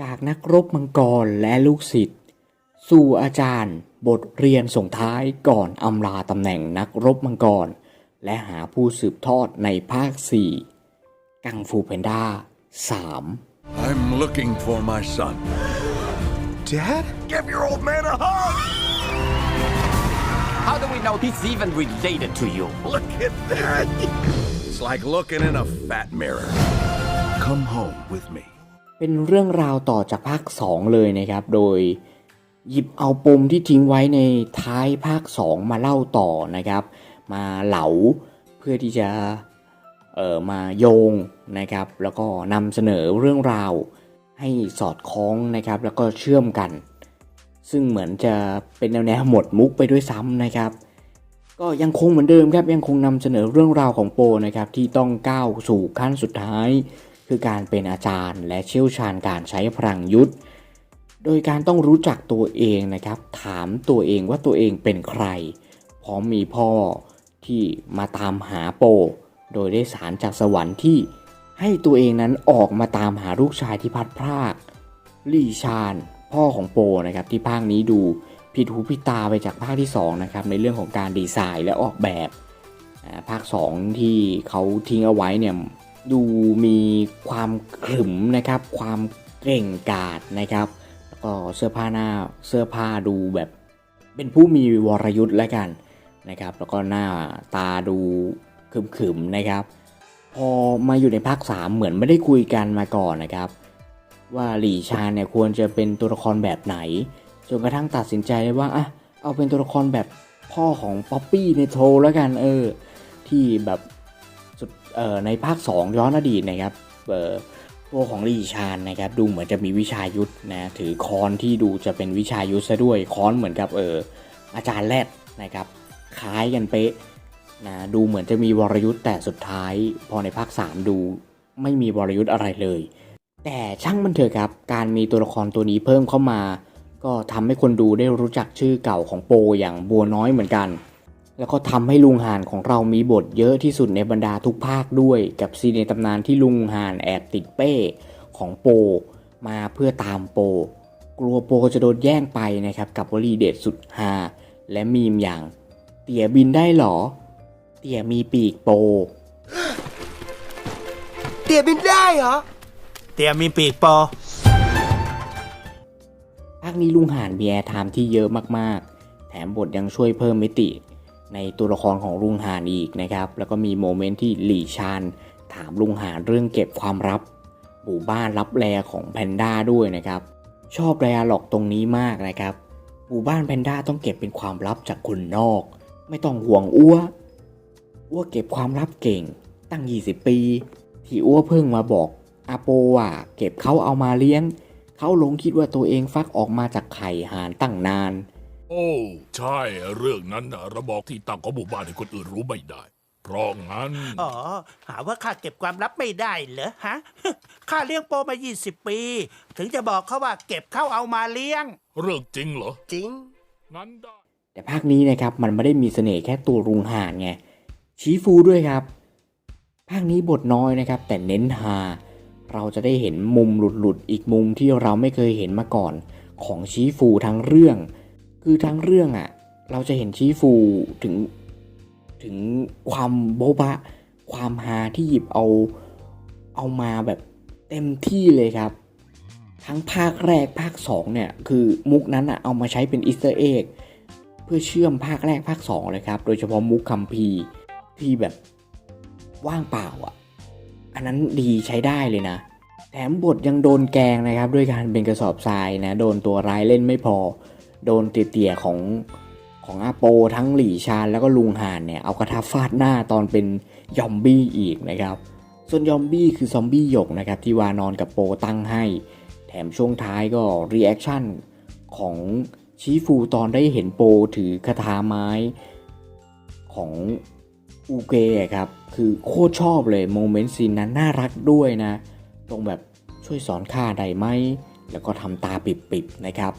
จากนักรบมังกรและลูกศิษย์สู่อาจารย์บทเรียนส่งท้ายก่อนอำลาตำแหน่งนักรบมังกร และหาผู้สืบทอดในภาค 4 กังฟูเพนด้า 3 I'm looking for my son. Dad? Give your old man a hug! How do we know he's even related to you? Look at that! It's like looking in a fat mirror. Come home with me. เป็นเรื่องราวต่อจากภาค 2 เลยนะครับ โดยหยิบเอาปมที่ทิ้งไว้ในท้ายภาค 2 มาเล่าต่อนะครับ มาเหลาเพื่อที่จะเอ่อมาโยงนะครับ แล้วก็นำเสนอเรื่องราวให้สอดคล้องนะครับ แล้วก็เชื่อมกัน ซึ่งเหมือนจะเป็นแนวแนวหมดมุกไปด้วยซ้ำนะครับ ก็ยังคงเหมือนเดิมครับยังคงนำเสนอเรื่องราวของโปนะครับที่ต้องก้าวสู่ขั้นสุดท้าย คือการเป็นอาจารย์และเชี่ยวชาญการใช้พลังยุทธ โดยการต้องรู้จักตัวเองนะครับ ถามตัวเองว่าตัวเองเป็นใคร พร้อมมีพ่อที่มาตามหาโป โดยได้สารจากสวรรค์ที่ให้ตัวเองนั้นออกมาตามหาลูกชายที่พัดพรากลี่ชานพ่อของโปนะครับที่ภาคนี้ดูผิดหูผิดตาไปจากภาคที่2นะครับในเรื่องของการดีไซน์และออกแบบอ่าภาค 2 ที่เขาทิ้งเอาไว้เนี่ย ดูมีความขรึมนะครับ ความเก่งกาจนะครับ แล้วก็เสื้อผ้าหน้าเสื้อผ้าดูแบบเป็นผู้มีวรยุทธ์แล้วกันนะครับ แล้วก็หน้าตาดูขรึมๆนะครับ พอมาอยู่ในภาค3เหมือนไม่ได้คุยกันมาก่อนนะครับ ว่าหลี่ชาเนี่ยควรจะเป็นตัวละครแบบไหนจนกระทั่งตัดสินใจว่าอะเอาเป็นตัวละครแบบพ่อของป๊อปปี้ในโทรแล้วกันเออ ที่แบบ สุดในภาค 2 ย้อนอดีตนะครับตัวของลีชานนะครับดูเหมือนจะมีวิชายุทธนะถือค้อนที่ดูจะเป็นวิชายุทธซะด้วยค้อนเหมือนกับเอออาจารย์แรดนะครับคล้ายกันเป๊ะนะดูเหมือนจะมีวรยุทธ์แต่สุดท้ายพอในภาค 3 ดูไม่มีวรยุทธ์อะไรเลย แต่ช่างมันเถอะครับ การมีตัวละครตัวนี้เพิ่มเข้ามา ก็ทำให้คนดูได้รู้จักชื่อเก่าของโปอย่างบัวน้อยเหมือนกัน แล้วก็ทำให้ลุงหานของเรามีบทเยอะที่สุดในบรรดาทุกภาคด้วย กับซีนในตำนานที่ลุงหานแอบติดเป้ของโป มาเพื่อตามโป กลัวโปจะโดนแย่งไปนะครับกับวลีเด็ดสุดฮาและมีมอย่าง เตี่ยบินได้เหรอ เตี่ยมีปีกโป เตี๋ยบินได้เหรอ เตียมีปีกปอภาคนี้ลุงหานมีแอร์ไทม์ที่เยอะมากๆ แถมบทยังช่วยเพิ่มมิติ ในตัวละครของลุงหานอีกนะครับ แล้วก็มีโมเมนต์ที่หลี่ชานถามลุงหานเรื่องเก็บความลับหมู่บ้านลับแลของแพนด้าด้วยนะครับ ชอบไดอะล็อกตรงนี้มากนะครับหมู่บ้านแพนด้าต้องเก็บเป็นความลับจากคนนอก ไม่ต้องห่วงอ้วอ้วเก็บความลับเก่ง ตั้ง 20 ปี ที่อ้วเพิ่งมาบอกอาโปว่าเก็บเขาเอามาเลี้ยงเขาหลงคิดว่าตัวเองฟักออกมาจากไข่หานตั้งนาน โอ้ ใช่เรื่องนั้นนะเราบอกที่ตั้งของหมู่บ้านให้คนอื่นรู้ไม่ได้ เพราะงั้น อ๋อ หาว่าข้าเก็บความลับไม่ได้เหรอฮะ ข้าเลี้ยงโปมา 20 ปี ถึงจะบอกเขาว่าเก็บเข้าเอามาเลี้ยง เรื่องจริงเหรอ จริงงั้นได้แต่ภาคนี้นะครับมันไม่ได้มีเสน่ห์แค่ตัวรุงหานไงชี้ฟูด้วยครับ ภาคนี้บทน้อยนะครับ แต่เน้นฮาเราจะได้เห็นมุมหลุดๆอีกมุมที่เราไม่เคยเห็นมาก่อน ของชี้ฟูทั้งเรื่อง คือทั้งเรื่องอะ่ะ เราจะเห็นชี้ฟูถึงถึงความโบ๊ะบะ ความฮาที่หยิบเอาเอามาแบบเต็มที่เลยครับ ทั้งภาคแรกภาค 2 เนี่ย คือมุกนั้นอะเอามาใช้เป็นอีสเตอร์เอ็กเพื่อเชื่อมภาคแรกภาค 2 เลยครับ โดยเฉพาะมุกคัมภีที่แบบว่างเปล่าอะอันนั้นดีใช้ได้เลยนะแถมบทยังโดนแกงนะครับ ด้วยการเป็นกระสอบทรายนะ โดนตัวร้ายเล่นไม่พอ โดนเตี่ยๆของของอาโปทั้งหลี่ชานแล้วก็ลุงหานเนี่ยเอากระทะฟาดหน้าตอนเป็นยอมบี้อีกนะครับ ส่วนยอมบี้คือซอมบี้หยกนะครับที่วานอนกับโปตั้งให้ แถมช่วงท้ายก็รีแอคชั่นของชีฟูตอนได้เห็นโปถือคาถาไม้ของอูเกะครับ คือโคตรชอบเลยโมเมนต์ซีนนั้นน่ารักด้วยนะ ตรงแบบช่วยสอนข้าได้ไหม แล้วก็ทำตาปิบๆนะครับ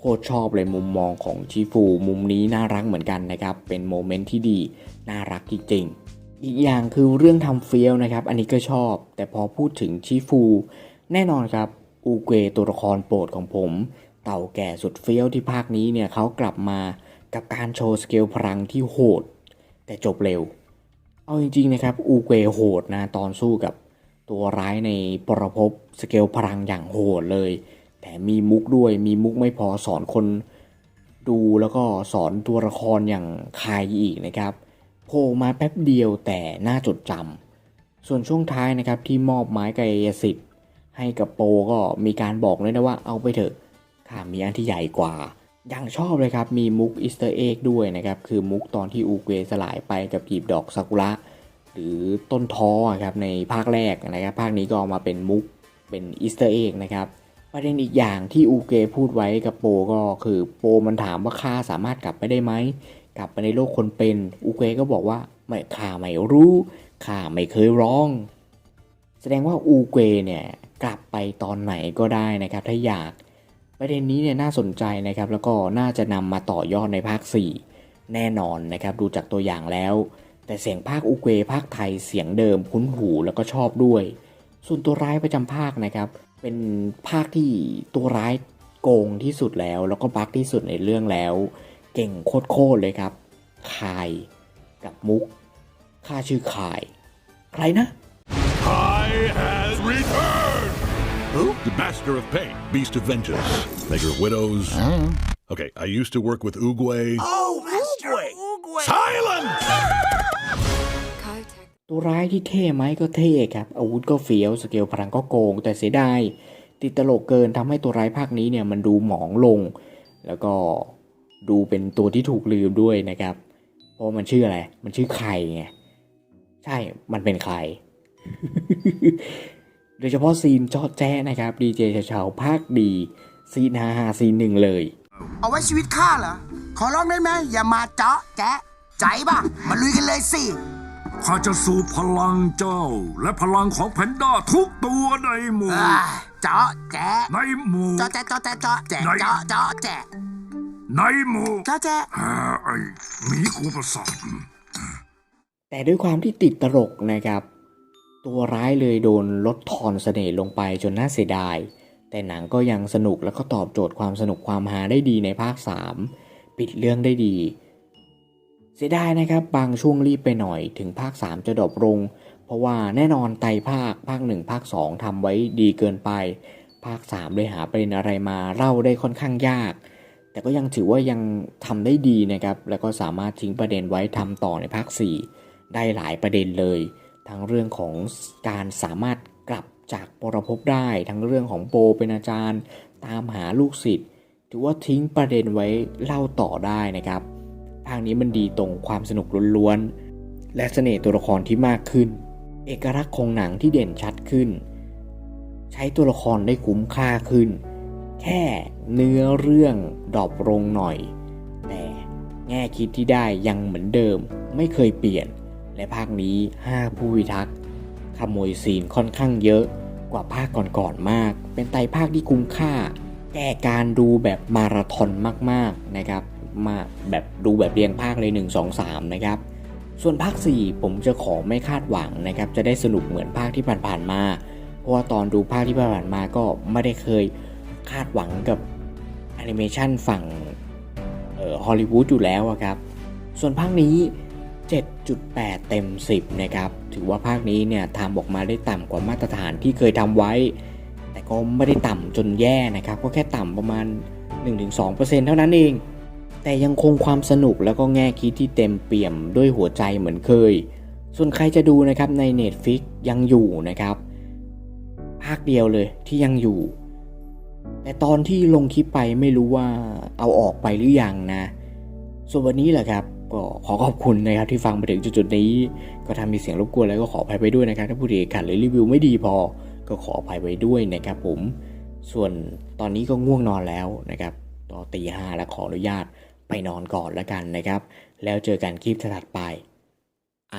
โคตรชอบเลยมุมมองของชีฟู มุมนี้น่ารักเหมือนกันนะครับ เป็นโมเมนต์ที่ดี น่ารักจริงๆ อีกอย่างคือเรื่องทำเฟี้ยวนะครับ อันนี้ก็ชอบ แต่พอพูดถึงชีฟู แน่นอนครับ อูเกตัวละครโปรดของผม เต่าแก่สุดเฟี้ยวที่ภาคนี้เนี่ยเขากลับมากับการโชว์สเกลพลังที่โหด แต่จบเร็ว เอาจริงๆนะครับ อูเกโหดนะตอนสู้กับตัวร้ายในปรภพสเกลพลังอย่างโหดเลย แต่มีมุกด้วยมีมุกไม่พอสอนคนดูแล้วก็สอนตัวละครอย่างคายอีกนะครับโผล่มาแป๊บเดียวแต่น่าจดจำส่วนช่วงท้ายนะครับที่มอบไม้กายสิทธิ์ให้กับโปก็มีการบอกเลยนะว่าเอาไปเถอะข้ามีอันที่ใหญ่กว่าย่างชอบเลยครับมีมุกอีสเตอร์เอ็กด้วยนะครับคือมุกตอนที่อูเกสลายไปกับกีบดอกซากุระ หรือต้นท้อครับในภาคแรกนะครับภาคนี้ก็เอามาเป็นมุกเป็นอีสเตอร์เอ็กนะครับ ประเด็นอีกอย่างที่อูเกพูดไว้กับโปก็คือโปมันถามว่าข้าสามารถกลับไปได้ไหม กลับไปในโลกคนเป็นอูเกก็บอกว่าไม่ข้าไม่รู้ข้าไม่เคยร้อง แสดงว่าอูเกเนี่ยกลับไปตอนไหนก็ได้นะครับ ถ้าอยากประเด็นนี้เนี่ยน่าสนใจนะครับ แล้วก็น่าจะนำมาต่อยอดในภาค 4 แน่นอนนะครับ ดูจากตัวอย่างแล้ว แต่เสียงภาคอูเกภาคไทยเสียงเดิมคุ้นหูแล้วก็ชอบด้วย ส่วนตัวร้ายประจำภาคนะครับ เป็นภาคที่ตัวร้ายโกงที่สุดแล้ว แล้วก็บักที่สุดในเรื่องแล้ว เก่งโคตรๆเลยครับคายกับมุกข้าชื่อคาย ใครนะ I has returned The Master of Pain, Beast of Vengeance, Maker of Widows. Okay, I used to work with Oogway. Oh Master Oogway Silence ตัวร้ายที่เท่ไหมก็เท่ครับ อาวุธก็เฟี้ยวสเกลพลังก็โกง แต่เสียดายติดตลกเกินทำให้ตัวร้ายภาคนี้เนี่ยมันดูหมองลง แล้วก็ดูเป็นตัวที่ถูกลืมด้วยนะครับ เพราะมันชื่ออะไร มันชื่อไข่ไงใช่มันเป็นไข่โดยเฉพาะซีนจอดแจ้นะครับดีเจชาวภาคดี ซีนฮาฮาซีนหนึ่งเลย เอาไว้ชีวิตข้าเหรอ ขอร้องได้ไหมอย่ามาเจาะแจ๊ใจป่ะมาลุยกันเลยสิ ข้าจะสูบพลังเจ้า และพลังของแพนด้าทุกตัวในหมู่ อ่าเจาะแจ๊ะในหมู่ เจาะแจ๊ะเจาะแจ๊ะเจาะแจ๊ะไหนเจาะเจาะแจ๊ะในหมู่เจาะแจ๊ะอ่าไอ้หมีกูประสาท แต่ด้วยความที่ติดตลกนะครับ ตัวร้ายเลยโดนลดทอนเสน่ห์ลงไปจนน่าเสียดาย แต่หนังก็ยังสนุกแล้วก็ตอบโจทย์ความสนุกความฮาได้ดีในภาค 3 ปิดเรื่องได้ดีเสียดายนะครับบางช่วงรีบไปหน่อยถึงภาค 3 จะดรอปลง เพราะว่าแน่นอนไตภาคภาค 1 ภาค 2ทำไว้ดีเกินไป ภาค 3 เลยหาประเด็นอะไรมาเล่าได้ค่อนข้างยาก แต่ก็ยังถือว่ายังทำได้ดีนะครับ แล้วก็สามารถทิ้งประเด็นไว้ทำต่อในภาค 4 ได้หลายประเด็นเลย ทั้งเรื่องของการสามารถกลับจากปรภพได้ ทั้งเรื่องของโปเป็นอาจารย์ ตามหาลูกศิษย์ถือว่าทิ้งประเด็นไว้เล่าต่อได้นะครับ ภาคนี้มันดีตรงความสนุกล้วนๆ และเสน่ห์ตัวละครที่มากขึ้น เอกลักษณ์ของหนังที่เด่นชัดขึ้น ใช้ตัวละครได้คุ้มค่าขึ้น แค่เนื้อเรื่องดรอปลงหน่อย แต่แง่คิดที่ได้ยังเหมือนเดิมไม่เคยเปลี่ยน และภาคนี้5ผู้พิทักษ์ขโมยซีนค่อนข้างเยอะกว่าภาคก่อนๆมาก เป็นไตภาคที่คุ้มค่า แก่การดูแบบมาราธอนมากๆนะครับ มาแบบดูแบบเรียงภาคเลย 1 2 3 นะครับ ส่วนภาค 4 ผมจะขอไม่คาดหวังนะครับ จะได้สนุกเหมือนภาคที่ผ่านๆมา เพราะว่าตอนดูภาคที่ผ่านๆมาก็ไม่ได้เคยคาดหวังกับแอนิเมชันฝั่งฮอลลีวูดอยู่แล้วครับ ส่วนภาคนี้ 7.8 เต็ม 10 นะครับ ถือว่าภาคนี้เนี่ยทำออกมาได้ต่ำกว่ามาตรฐานที่เคยทำไว้ แต่ก็ไม่ได้ต่ำจนแย่นะครับ ก็แค่ต่ำประมาณ 1-2%เท่านั้นเอง แต่ยังคงความสนุกแล้วก็แง่คิดที่เต็มเปี่ยมด้วยหัวใจเหมือนเคย ส่วนใครจะดูนะครับใน Netflix ยังอยู่นะครับ ภาคเดียวเลยที่ยังอยู่ แต่ตอนที่ลงคลิปไปไม่รู้ว่าเอาออกไปหรือยังนะ ส่วนวันนี้แหละครับ ก็ขอขอบคุณนะครับที่ฟังมาถึงจุดๆนี้ ก็ทำมีเสียงรบกวนแล้วก็ขออภัยไปด้วยนะครับ ถ้าผู้ใดขัดหรือรีวิวไม่ดีพอ ก็ขออภัยไว้ด้วยนะครับผม ส่วนตอนนี้ก็ง่วงนอนแล้วนะครับตอนตีห้าแล้วขออนุญาต ไปนอนก่อนแล้วกันนะครับ แล้วเจอกันคลิปถัดไป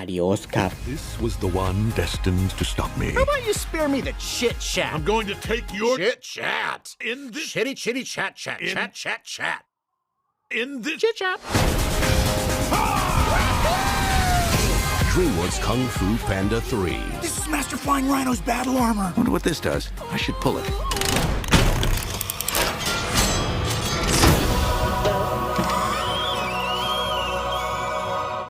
Adios ครับ This was the one destined to stop me. How about you spare me the chit chat I'm going to take your chit chat in this chitty chitty chat chat In- chat chat chat in this chit chat DreamWorks Kung Fu Panda 3. This is Master Flying Rhino's battle armor. Wonder what this does. I should pull it.